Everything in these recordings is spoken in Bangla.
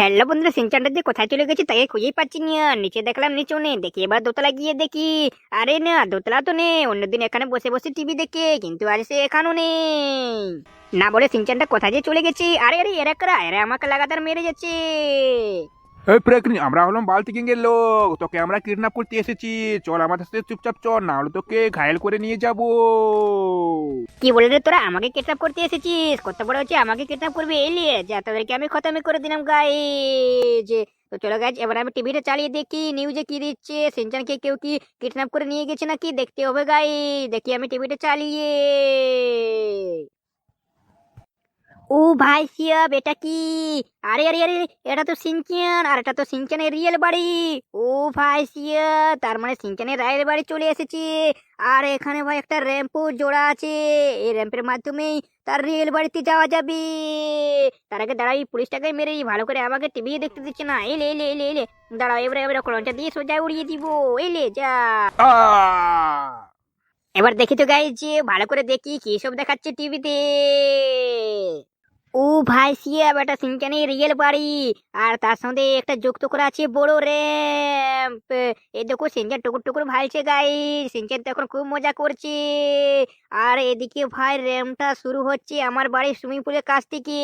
হ্যালো বন্ধুরা সিনচানটা দিয়ে কোথায় চলে গেছি তাকে খুঁজেই পাচ্ছি না। নিচে দেখলাম নিচেও নেই। দেখি এবার দোতলা গিয়ে দেখি। আরে না, দোতলা তো নেই। অন্যদিন এখানে বসে বসে টিভি দেখে, কিন্তু আজ সে এখানেও নেই। না বলে সিনচানটা কোথায় যে চলে গেছি? আরে আরে, এরা এরা আমাকে লাগাতার মেরে যাচ্ছে। এই প্রেকনি আমরা হলাম বালতি এর লোক। তোকে আমরা কিডন্যাপ করতে এসেছি। চল আমাদের সাথে চুপচাপ চল, না হলে তোকে ঘায়ল করে নিয়ে যাব। কি বলে রে তোরা? আমাকে কিডন্যাপ করতে এসেছিস? কত বড় হচ্ছে, আমাকে কিডন্যাপ করবি? এলিয়ে যা, তোদেরকে আমি খতমই করে দিলাম গাই যে তো চলো গাছ এবার আমি টিভিটা চালিয়ে দেখি নিউজে কি দিচ্ছে। সিনচানকে কেউ কি কিডন্যাপ করে নিয়ে গেছে নাকি? দেখতে হবে গাই দেখি, আমি টিভিটা চালিয়ে। ও ভাই সিয়াব এটা কি? আরে আরে আরে এটা তো সিনচান আর এটা তো সিনচানের রিয়েল বাড়ি। ও ভাই সিয়া তার মানে সিনচানের রায়ের বাড়ি চলে এসেছে। আর এখানে ভাই একটা র্যাম্পও জোড়া আছে। এই র্যাম্পের মাধ্যমেই তার রিয়েল বাড়িতে যাওয়া যাবে। তার আগে দাঁড়াই পুলিশটাকে মেরে ভালো করে আমাকে টিভি দেখতে দিচ্ছে না। এলে এলে এলে এলে দাঁড়াও এবারে এবারে কলমটা দিয়ে সোজা উড়িয়ে দিব। এলে যা। এবার দেখি তো গাই যে ভালো করে দেখি কি সব দেখাচ্ছে টিভিতে। ও ভাই সিয়া বেটা সিনচানের রিয়েল বাড়ি। আর তার সঙ্গে একটা যুক্ত করা আছে, বড় র্যাম্প এই দেখো সিনচান টুকুর টুকুর ভাইছে গাই সিনচান এখন খুব মজা করছে। আর এদিকে ভাই র্যাম্পটা শুরু হচ্ছে আমার বাড়ির সুইমিং পুলের কাছ থেকে।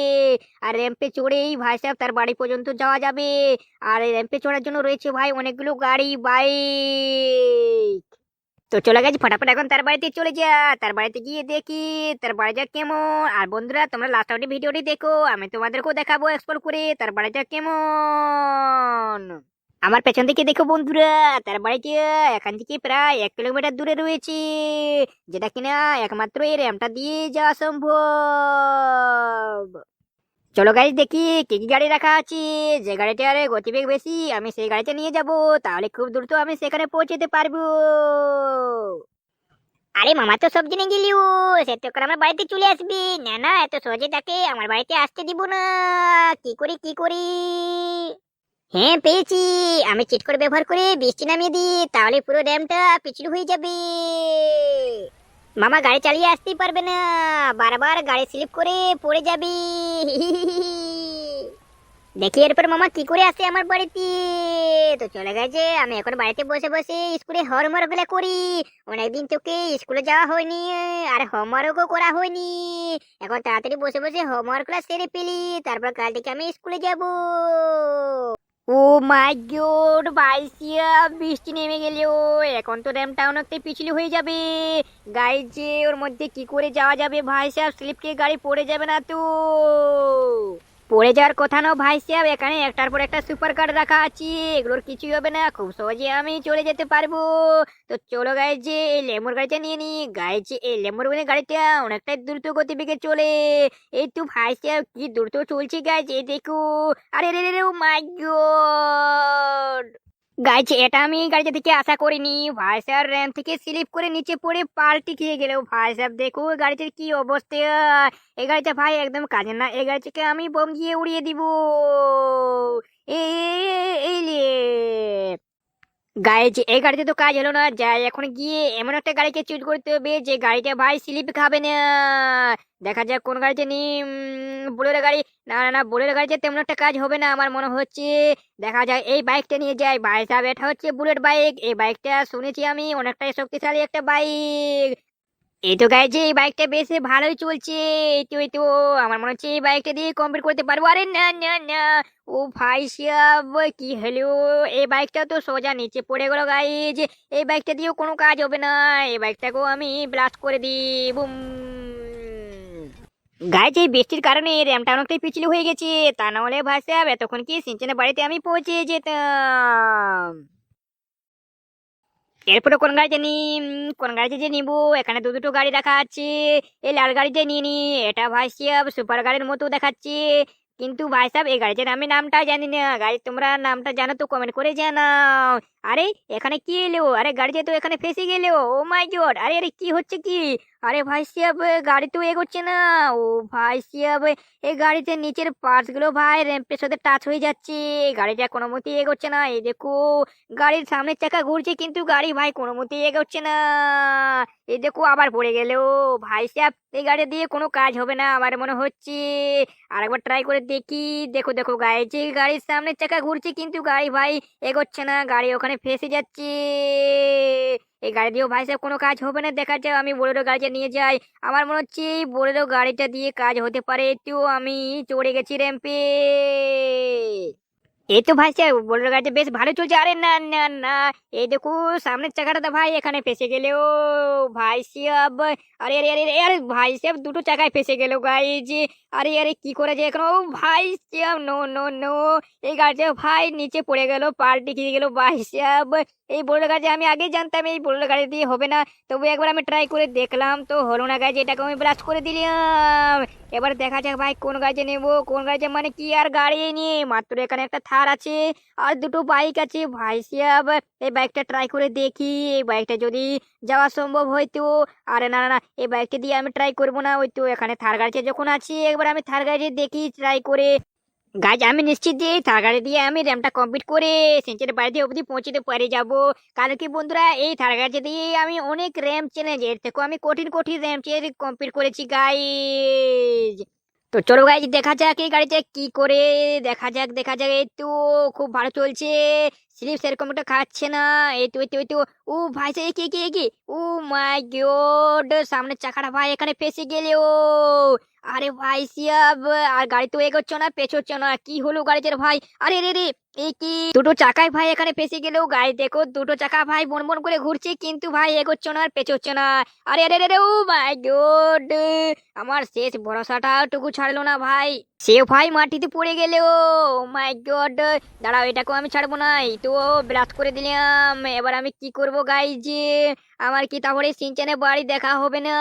আর র্যাম্পে চড়েই ভাই সাহেব তার বাড়ি পর্যন্ত যাওয়া যাবে। আর র্যাম্পে চড়ার জন্য রয়েছে ভাই অনেকগুলো গাড়ি বাইক তো চলে গেছি, ফটাফট এখন তার বাড়িতে চলে যা। তার বাড়িতে গিয়ে দেখি, তার বাড়িটা কেমন। আর বন্ধুরা, তোমরা লাস্ট অব্দি ভিডিওটি দেখো, আমি তোমাদেরকেও দেখাবো এক্সপ্লোর করে, তার বাড়িটা কেমন। আমার পেছন থেকে দেখো বন্ধুরা, তার বাড়িটা এখান থেকে প্রায় এক কিলোমিটার দূরে রয়েছে, যেটা কিনা একমাত্র এই র্যামটা দিয়ে যাওয়া সম্ভব। চলো গাড়ি দেখি কি কি গাড়ি রাখা আছে। যে গাড়িটার গতিবেগ বেশি, আমি সেই গাড়িতে নিয়ে যাব। তাহলে খুব দ্রুত আমি সেখানে পৌঁছতে পারব। আরে মামা তো সব জেনে গেলিও, সে তো করে আমার বাড়িতে চলে আসবি। না না, এত সহজে তাকে আমার বাড়িতে আসতে দিব না। কি করি কি করি? হ্যাঁ পেয়েছি। আমি চিট করে ব্যবহার করে বৃষ্টি নামিয়ে দিই, তাহলে পুরো ড্যামটা পিছলু হয়ে যাবে। মামা গাড়ি চালিয়ে আসতেই পারবে না। বারবার গাড়ি স্লিপ করে পড়ে যাবি। দেখি এরপর মামা কি করে আসে আমার বাড়িতে। তো চলে গেছে, আমি এখন বাড়িতে বসে বসে স্কুলে হোমওয়ার্কগুলো করি। অনেকদিন তোকে স্কুলে যাওয়া হয়নি, আর হোমওয়ার্কও করা হয়নি। এখন তাড়াতাড়ি বসে বসে হোমওয়ার্কগুলো সেরে ফেলি, তারপর কাল থেকে আমি স্কুলে যাব। ও মাই গড, বাইসিয়া, বৃষ্টি নেমে গেল এখন তো র্যামটা অনেকটাই পিছলি হয়ে যাবে। গাড়ি যে ওর মধ্যে কি করে যাওয়া যাবে ভাই সাহেব স্লিপকে গাড়ি পড়ে যাবে না তো। পড়ে যাওয়ার কথা না ভাই সাহেব, এখানে একটার পর একটা সুপার কার রাখা আছে। এগুলোর কিছুই হবে না, খুব সহজে আমি চলে যেতে পারব। তো চলো গাইজ যে এই লেমুর গাড়িটা নিয়ে নি। গাইছে এই লেমুর গাড়িটা অনেকটাই দ্রুত গতিবেগে চলে। এই তো ভাই সাহেব, কি দ্রুত চলছে গাইছে এই দেখো। আরে রে রে ও মাই গড গাইছে এটা আমি গাড়িতে থেকে আশা করিনি ভাই স্যার র্যাম থেকে স্লিপ করে নিচে পড়ে পাল্টি খেয়ে গেল ভাই সাহেব দেখো গাড়িটির কি অবস্থা এ গাড়িটা ভাই একদম কাজে না এ গাড়িটাকে আমি বম দিয়ে উড়িয়ে দিব এই যে এই গাড়িতে তো কাজ হলো না, যাই, এখন গিয়ে এমন একটা গাড়িকে চুজ করতে হবে যে গাড়িটা ভাই স্লিপ খাবে না। দেখা যাক কোন গাড়িতে নি বুলের গাড়ি। না না না, বোলেরো গাড়িতে তেমন একটা কাজ হবে না আমার মনে হচ্ছে। দেখা যায় এই বাইকটা নিয়ে যাই। ভাই সাহেব, এটা হচ্ছে বুলেট বাইক এই বাইকটা শুনেছি আমি, অনেকটাই শক্তিশালী একটা বাইক এই তো গাইছে এই বাইকটা বেশ ভালোই চলছে তো তো আমার মনে হচ্ছে এই বাইকটা দিয়ে কমপ্লিট করতে পারব। আরে না না না, ও ভাই সাহেব, কি হলো? এই বাইকটা তো সোজা নিচে পড়ে গেল গাইজ এই বাইকটা দিয়েও কোনো কাজ হবে না, এই বাইকটাকেও আমি ব্লাস্ট করে দিই, বুম। গাইজ এই বৃষ্টির কারণে র্যামটা অনেকটাই পিছলে হয়ে গেছে, তা না হলে ভাই সাহেব, এতক্ষণ কি সিনচেনের বাড়িতে আমি পৌঁছে যেতাম। এরপরে কোন গাড়িতে নি, কোন গাড়িতে যে নিবো, এখানে দু দুটো গাড়ি দেখাচ্ছি এই লাল গাড়িতে নিয়ে নি, এটা ভাই সাহেব সুপার গাড়ির মতো দেখাচ্ছি, কিন্তু ভাই সাহেব এই গাড়িটার আমি নামটা জানি না গাড়ি তোমরা নামটা জানো তো কমেন্ট করে জানাও। আরে, এখানে কি এলো? আরে গাড়িতে তো এখানে ফেসে গেলো ও মাই গড আরে আরে, কি হচ্ছে কি? আরে ভাই সাহেব গাড়ি তো এগোচ্ছে না। ও ভাই সাহেব এই গাড়িতে নিচের পার্টসগুলো ভাই র্যাম্পের সাথে টাচ হয়ে যাচ্ছে। গাড়িটা কোনো মতেই এগোচ্ছে না। এই দেখো, গাড়ির সামনের চাকা ঘুরছে কিন্তু গাড়ি ভাই কোনো মতেই এগোচ্ছে না। এই দেখো, আবার পড়ে গেল। ভাই সাহেব এই গাড়ি দিয়ে কোনো কাজ হবে না আমার মনে হচ্ছে। আরেকবার ট্রাই করে দেখি। দেখো দেখো গাড়ি যে গাড়ির সামনের চাকা ঘুরছে কিন্তু গাড়ি ভাই এগোচ্ছে না। গাড়ি ওখানে ফেসে যাচ্ছে। এই গাড়ি দিয়েও ভাই সাহেব কোনো কাজ হবে না দেখা যায় আমি বোলেরো গাড়িটা নিয়ে যাই। আমার মনে হচ্ছে এই বোলেরো গাড়িটা দিয়ে কাজ হতে পারে। তো আমি চড়ে গেছি র্যাম্পে এই তো ভাই সাহেব বোলেরো গাড়িটা বেশ ভালো চলছে। আরে না না না। এই দেখো সামনের চাকাটা তো ভাই এখানে ফেসে গেলে ও ভাই সাহেব। আরে আরে আরে আরে, ভাই সাহেব দুটো চাকায় ফেসে গেল যে আরে আরে কি করে যে এখন? ও ভাই সাহেব নো নো নো এই গাড়িটা ভাই নিচে পড়ে গেল পাল্টি খেয়ে গেল ভাই সাহেব। এই বোলেরো গাড়ি আমি আগেই জানতাম এই বোলেরো গাড়ি দিয়ে হবে না। তবু একবার আমি ট্রাই করে দেখলাম, তো হলো না গাড়ি এটাকে আমি ব্রাশ করে দিলাম। এবার দেখা যাক ভাই কোন গাড়িতে নেব, কোন গাড়িতে মানে কি আর গাড়ি নিয়ে? মাত্র এখানে একটা থার আছে, আর দুটো বাইক আছে। ভাই সাহেব, এই বাইকটা ট্রাই করে দেখি। এই বাইকটা যদি যাওয়া সম্ভব হয়তো আরে না না এই বাইকটা দিয়ে আমি ট্রাই করব না। ওই তো এখানে থার গাড়িতে যখন আছি, একবার আমি থার গাড়ি দেখি ট্রাই করে। গাছ আমি নিশ্চিত যে এই থার দিয়ে আমি র্যামটা কমপ্লিট করে সেঞ্চুরি বাড়িতে অবধি পৌঁছতে পারে যাব। কারণ কি বন্ধুরা, এই থার গাড়ি দিয়ে আমি অনেক র্যাম চ্যালেঞ্জ এর থেকেও আমি কঠিন কঠিন র্যাম চ্যালেঞ্জ কমপ্লিট করেছি গাইজ তো চলো গাইজ দেখা যাক এই গাড়িতে কি করে, দেখা যাক দেখা যাক। এই তো খুব ভালো চলছে। স্লিপ সেরকম একটা খাচ্ছে না। এই তো এই তো এই তো। ও ভাই, সে কি কি কি ও মাই গড সামনে চাকাটা ভাই এখানে ফেসে গেলে ও আরে ভাই, সিয়াব, আর গাড়ি তো এগোচ্ছ না, পেছোচ্ছ না। কি হলো গাড়িতে ভাই? আরে রে রে এই কি? দুটো চাকায় ভাই এখানে ফেসে গেলেও গাড়ি, দেখো, দুটো চাকা ভাই বন বন করে ঘুরছে, কিন্তু ভাই এগোচ্ছ না আর পেছোচ্ছ না। আরে আরে রে রে, ও মাই গড, আমার শেষ ভরসাটা টুকু ছাড়লো না ভাই। সে ভাই মাটিতে পড়ে গেলে, ও মাই গড, দাঁড়াও, এটাকেও আমি ছাড়বো না, এই তো ব্লাস্ট করে দিলাম। এবার আমি কি করব গাই যে আমার কি তাহলে সিনচানে বাড়ি দেখা হবে না?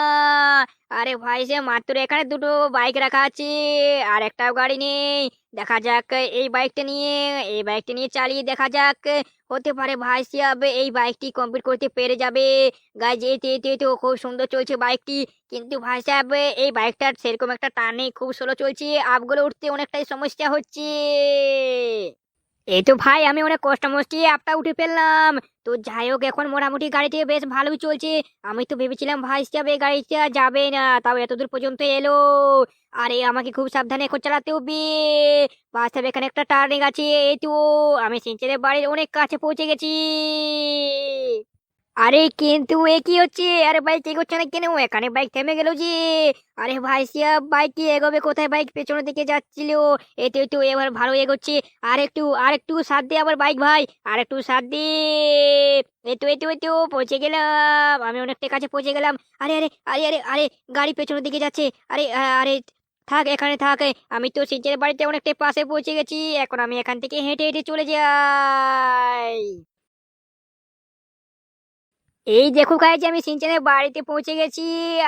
আরে ভাই, সে মাত্র এখানে দুটো বাইক রাখা আছে আর একটাও গাড়ি নেই। দেখা যাক এই বাইকটা নিয়ে, এই বাইকটা নিয়ে চালিয়ে দেখা যাক। হতে পারে ভাই সিয়াব এই বাইকটি কমপ্লিট করতে পেরে যাবে। গাই যেতে যেতে তো খুব সুন্দর চলছে বাইকটি কিন্তু ভাই সাহেব এই বাইকটার সেরকম একটা টানে খুব স্লো চলছে। আপগুলো উঠতে অনেকটাই সমস্যা হচ্ছে। এই তো ভাই, আমি অনেক কষ্ট মস্তি আপটা উঠে ফেললাম। তো যাই হোক, এখন মোটামুটি গাড়িটি বেশ ভালোই চলছে। আমি তো ভেবেছিলাম ভাই হিসাবে গাড়িটা যাবে না, তাও এতদূর পর্যন্ত এলো। আরে, আমাকে খুব সাবধানে এখন চালাতে হবে। বাস সাহেব এখানে একটা টার্নিং আছে, এই তো, আমি সিঞ্চারের বাড়ির অনেক কাছে পৌঁছে গেছি। আরে কিন্তু এ কি হচ্ছে? আরে বাইক এগোচ্ছে না কেন? এখানে বাইক থেমে গেল যে। আরে ভাই সিয়া বাইক কি এগোবে? কোথায় বাইক? পেছনের দিকে যাচ্ছিল। এতে তো এবার ভালো এগোচ্ছে। আর একটু আর একটু সাথ দে আবার বাইক ভাই। আর একটু সাথ দে। এই তো এই তো তো, পৌঁছে গেলাম। আমি অনেকটা কাছে পৌঁছে গেলাম। আরে আরে আরে আরে আরে, গাড়ি পেছনের দিকে যাচ্ছে। আরে আরে, থাক, এখানে থাক। আমি তো সিঞ্চের বাড়িতে অনেকটা পাশে পৌঁছে গেছি। এখন আমি এখান থেকে হেঁটে হেঁটে চলে যাই। এই দেখো গাইজ আমি সিনচানের বাড়িতে পৌঁছে গেছি।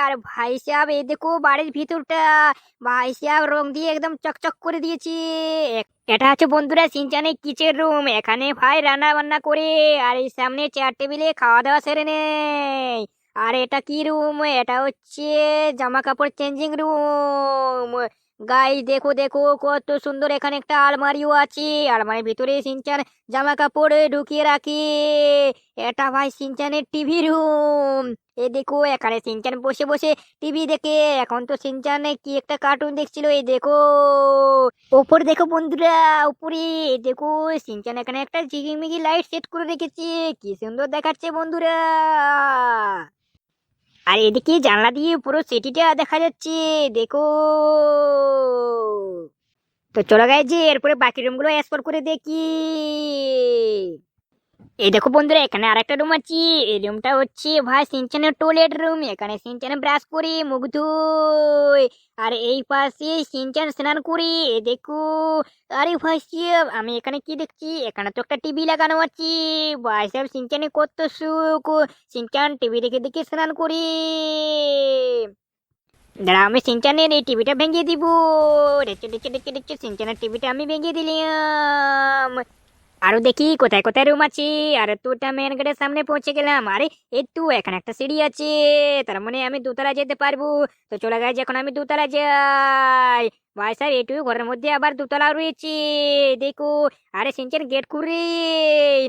আর ভাই সাহেব, এই দেখো বাড়ির ভিতরটা। ভাই সাহেব রং দিয়ে একদম চকচক করে দিয়েছি। এটা হচ্ছে বন্ধুরা সিনচানের কিচেন রুম। এখানে ভাই রান্না বান্না করে, আর এই সামনে চেয়ার টেবিলে খাওয়া দাওয়া সেরে নেই আর এটা কি রুম? এটা হচ্ছে জামা কাপড় চেঞ্জিং রুম গাই দেখো দেখো, কত সুন্দর এখানে একটা আলমারিও আছে। আলমারির ভিতরে সিনচান জামা কাপড় ঢুকিয়ে রাখি। এটা ভাই সিনচানের টিভি রুম। এ দেখো, এখানে সিনচান বসে বসে টিভি দেখে। এখন তো সিনচানে কি একটা কার্টুন দেখছিল এই দেখো। ওপর দেখো বন্ধুরা, উপরে। দেখো সিনচান এখানে একটা জিগিমিগি লাইট সেট করে রেখেছে। কি সুন্দর দেখাচ্ছে বন্ধুরা। আর এদিকে জানলা দিয়ে পুরো সিটিটা দেখা যাচ্ছে, দেখো। তো চলে গেছে এরপরে বাকি রুমগুলো এক্সপ্লোর করে দেখি। এই দেখো বন্ধুরা, এখানে আরেকটা রুম আছে। এই রুমটা হচ্ছে ভাই সিনচানের টয়লেট রুম এখানে সিনচানে ব্রাশ করি, মুখ ধুই। আর এই পাশে সিনচান স্নান করি। এই দেখো, আরে ভাই আমি এখানে কি দেখছি? এখানে তো একটা টিভি লাগানো আছে। ভাই সাহেব, সিনচানে কত সুখ। সিনচান টিভি দেখে দেখে স্নান করি। দাঁড়া আমি সিনচানের এই টিভিটা ভেঙে দিব। দেখছ দেখছ দেখছ দেখছ সিনচানের টিভিটা আমি ভেঙে দিলাম। আরও দেখি, কোথায় কোথায় রুম আছে? আর তোটা মেন গেটের সামনে পৌঁছে গেলাম। আরে একটু এখানে একটা সিঁড়ি আছে। তার মানে আমি দুতলা যেতে পারব। তো চলে গেছে এখন আমি দুতলা যাই। ভাই স্যার একটু ঘরের মধ্যে আবার দুতলা রয়েছে। দেখো, আরে সিনচেন গেট খুলরে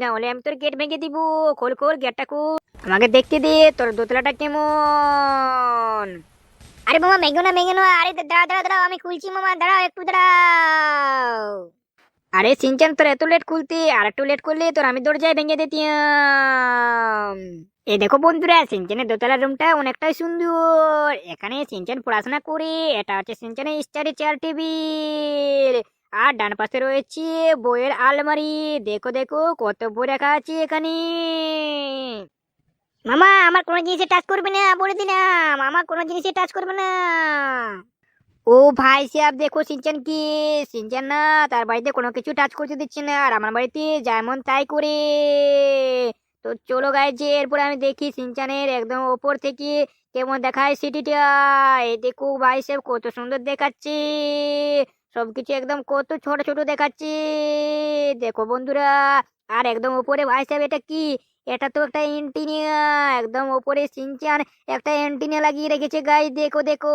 না হলে আমি তোর গেট ভেঙে দিব। খোল খোল গেটটা খুল। আমাকে দেখতে দে, তোর দোতলাটা কেমন? আরে, মামা মেঘো না মেঘো না। আরে দাঁড়া দাঁড়া দাঁড়াও, আমি খুলছি, মামা। দাঁড়াও, একটু দাঁড়াও। আরে সিনচান, তোর এত লেট খুলতে। আর একটু লেট করলে তোর আমি দরজায় ভেঙে দিতাম। এ দেখো বন্ধুরা, সিনচানের দোতলার রুমটা অনেকটাই সুন্দর। এখানে সিনচান পড়াশোনা করে, এটা হচ্ছে সিনচানের স্টাডি চেয়ার টেবিল আর ডান পাশে রয়েছে বইয়ের আলমারি। দেখো দেখো, কত বই রাখা আছে এখানে। মামা, আমার কোনো জিনিসে টাচ করবে না, বলে দিলাম। আমার কোনো জিনিসে টাচ করবে না। ও ভাই সাহেব দেখো সিনচান কি? সিনচান না, তার বাড়িতে কোনো কিছু টাচ করতে দিচ্ছে না, আর আমার বাড়িতে যেমন তাই করে। তো চলো গাই যে এরপরে আমি দেখি সিনচানের একদম ওপর থেকে কেমন দেখায় সিটিটা। এই দেখো ভাই সাহেব কত সুন্দর দেখাচ্ছে। সবকিছু একদম কত ছোট ছোট দেখাচ্ছে। দেখো বন্ধুরা, আর একদম উপরে ভাই সাহেব এটা কি? এটা তো একটা এন্টিনিয়া একদম ওপরে সিনচান একটা এন্টিনিয়া লাগিয়ে রেখেছে গাই দেখো দেখো।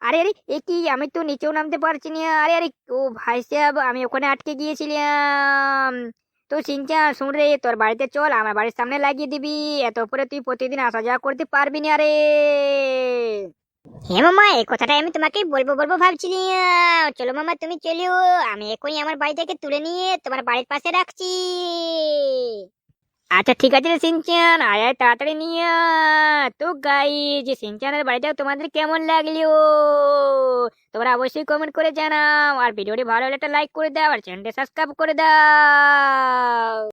আরে আরে, এ কি? আমি তো নিচেও নামতে পারছি না। আরে আরে, ও ভাই সাহেব, আমি ওখানে আটকে গিয়েছিলাম। তো সিনচান শুন রে, তোর বাড়িতে চল, আমার বাড়ির সামনে লাগিয়ে দিবি। এত উপরে তুই প্রতিদিন আসা যাওয়া করতে পারবি না রে। হ্যাঁ মামা, এই কথাটা আমি তোমাকে বলব বলব ভাবছিলাম। চলো মামা, তুমি চলিও। আমি এখনই আমার বাড়ি থেকে তুলে নিয়ে তোমার বাড়ির পাশে রাখছি। আচ্ছা ঠিক আছে রে সিনচান। আয় আয়, তাড়াতাড়ি নিয়ে। তো গাই যে সিনচানের বাড়িটা তোমাদের কেমন লাগল? তোমরা অবশ্যই কমেন্ট করে জানাও। আর ভিডিওটি ভালো হলে একটা লাইক করে দাও, আর চ্যানেলটা সাবস্ক্রাইব করে দাও।